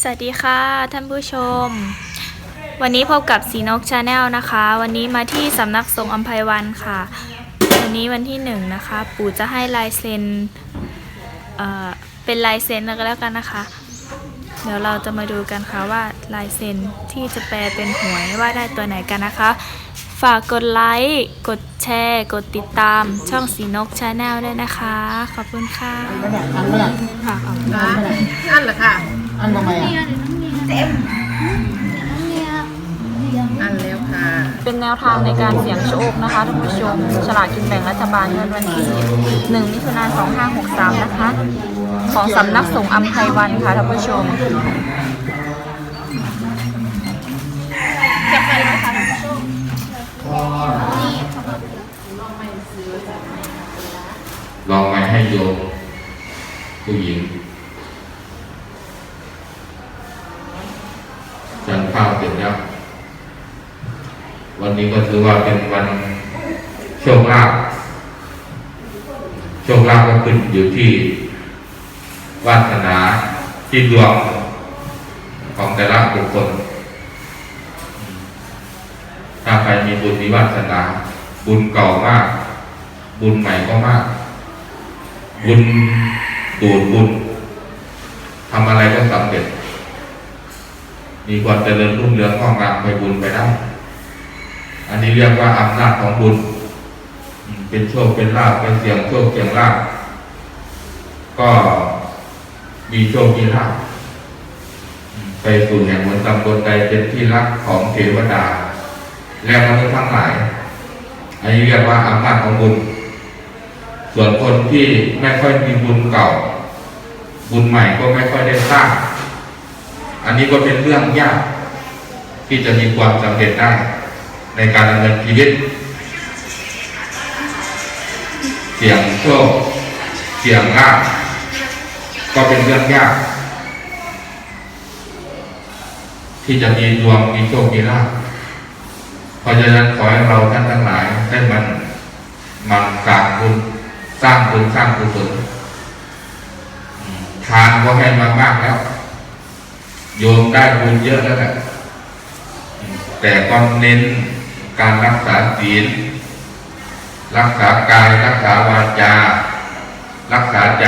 สวัสดีค่ะท่านผู้ชม วันนี้พบกับสีนกชาแนลนะคะ วันนี้มาที่สำนักสงฆ์อัมภัยวันค่ะ วันนี้วันที่หนึ่งนะคะ ปู่จะให้ลายเซ็นเอ่อเป็นลายเซ็นแล้วก็แล้วกันนะคะ เดี๋ยวเราจะมาดูกันค่ะว่าลายเซ็นที่จะแปลเป็นหวยว่าได้ตัวไหนกันนะคะ ฝากกดไลค์ กดแชร์ กดติดตามช่องสีนกชาแนลด้วยนะคะ ขอบคุณค่ะไม่ได้อันไม่ได้ค่ะขอบคุณอันไม่ได้นั่นแหละค่ะ อันทำไมอะอันแล้วค่ะ เป็นแนวทางในการเสี่ยงโชคนะคะท่านผู้ชม ฉลากกินแบ่งรัฐบาลงวดวันที่1มิถุนายน2563 นะคะ ของสำนักสงฆ์อัมไพวันค่ะท่านผู้ชม ลองมาให้โยมผู้หญิงฉันข้าวเสร็จแล้ว วันนี้ก็ถือว่าเป็นวันโชคลาภโชคลาภก็ขึ้นอยู่ที่วาสนาที่ดวงของแต่ละบุคคล ถ้าใครมีบุญมีวาสนา บุญเก่ามาก บุญใหม่ก็มาก บุญดูดบุญทำอะไรก็สำเร็จ มีความเจริญรุ่งเรืองงอกงามไปบุญไปได้ อันนี้เรียกว่าอำนาจของบุญ เป็นโชคเป็นลาภเป็นเสียงโชคเสียงลาภก็มีโชคมีลาภไปสู่แห่งมนตำบลใดเป็นที่รักของเทวดา และมนุษย์ทั้งหลาย อันนี้เรียกว่าอำนาจของบุญ ส่วนคนที่ไม่ค่อยมีบุญเก่า บุญใหม่ก็ไม่ค่อยได้สร้าง อันนี้ก็เป็นเรื่องยากที่จะมีความสำเร็จได้ในการดำเนินชีวิต เสี่ยงโชคเสี่ยงลาภก็เป็นเรื่องยาก ที่จะมีดวงมีโชคมีลาภเพราะฉะนั้นขอให้เราท่านทั้งหลายได้มันมันกราบบุญ ร้างบุญสร้างกุศลทานก็ให้มามากแล้ว โยมได้บุญเยอะแล้วแหละแต่ก็เน้นการรักษาศีลรักษากายรักษาวาจา รักษาใจ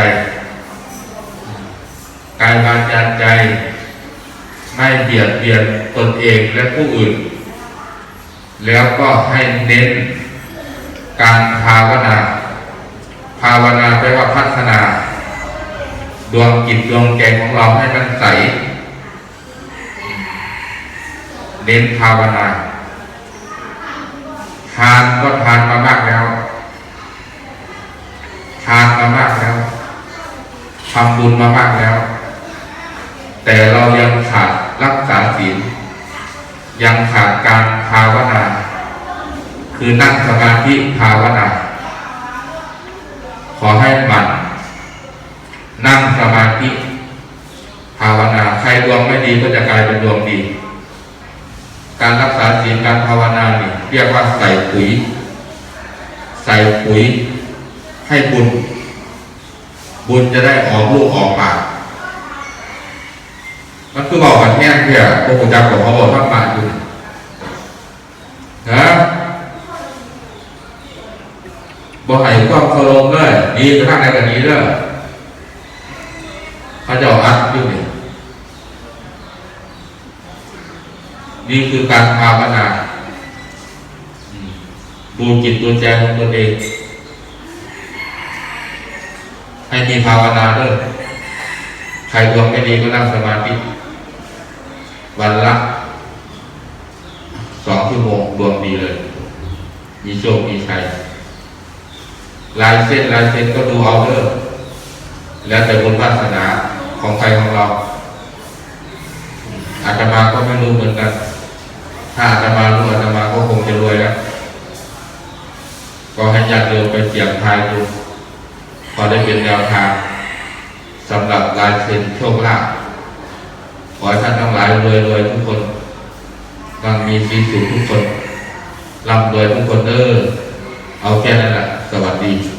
กายวาจาใจ ไม่เบียดเบียนตนเองและผู้อื่น แล้วก็ให้เน้นการภาวนา ภาวนาแปลว่าพัฒนา ดวงจิตดวงใจของเราให้มันใส เน้นภาวนา ทานก็ทานมามากแล้ว ทานมามากแล้วทำบุญมามากแล้ว แต่เรายังขาดรักษาศีลยังขาดการภาวนา คือนั่งสมาธิภาวนา ขอให้หมัน นั่งส มาธิภาวนาใครดวงไม่ดีก็จะกลายเป็นดวงดี การรักษาศีลการภาวนาเนี่ยเรียกว่าใส่ปุ๋ย ใส่ปุ๋ยให้บุญ บุญจะได้ออกลูกออกปากมันคือบอกกันแง่เพื่อพวกผมจำของเขาบอกทั้งมาอยู่นะบอกให้ความเคารพเลยดีไปทางไหนกันนี้เลย เขาจะเอาอัดอยู่นี่นี่คือการภาวนาดูจิตดูใจของตนเอง ให้มีภาวนาเด้อใครดวงไม่ดีก็นั่งสมาธิวันละสองชั่วโมงดวงดีเลย มีโชค มีชัยลายเส้นลายเส้นก็ดูเอาเด้อแล้วแต่บุญวาสนา ของใครของเรา อาตมาก็ไม่รู้เหมือนกัน ถ้าอาตมารู้อาตมาก็คงจะรวยแล้ว ก็ให้ญาติโยมไปเสี่ยงทายดูพอได้เป็นแนวทางสำหรับลายเซ็นโชคลาภขอให้ท่านทั้งหลายรวยรวยทุกคนบังมีสีสุขทุกคนร่ำรวยทุกคนเด้อเอาแค่นั้นแหละสวัสดี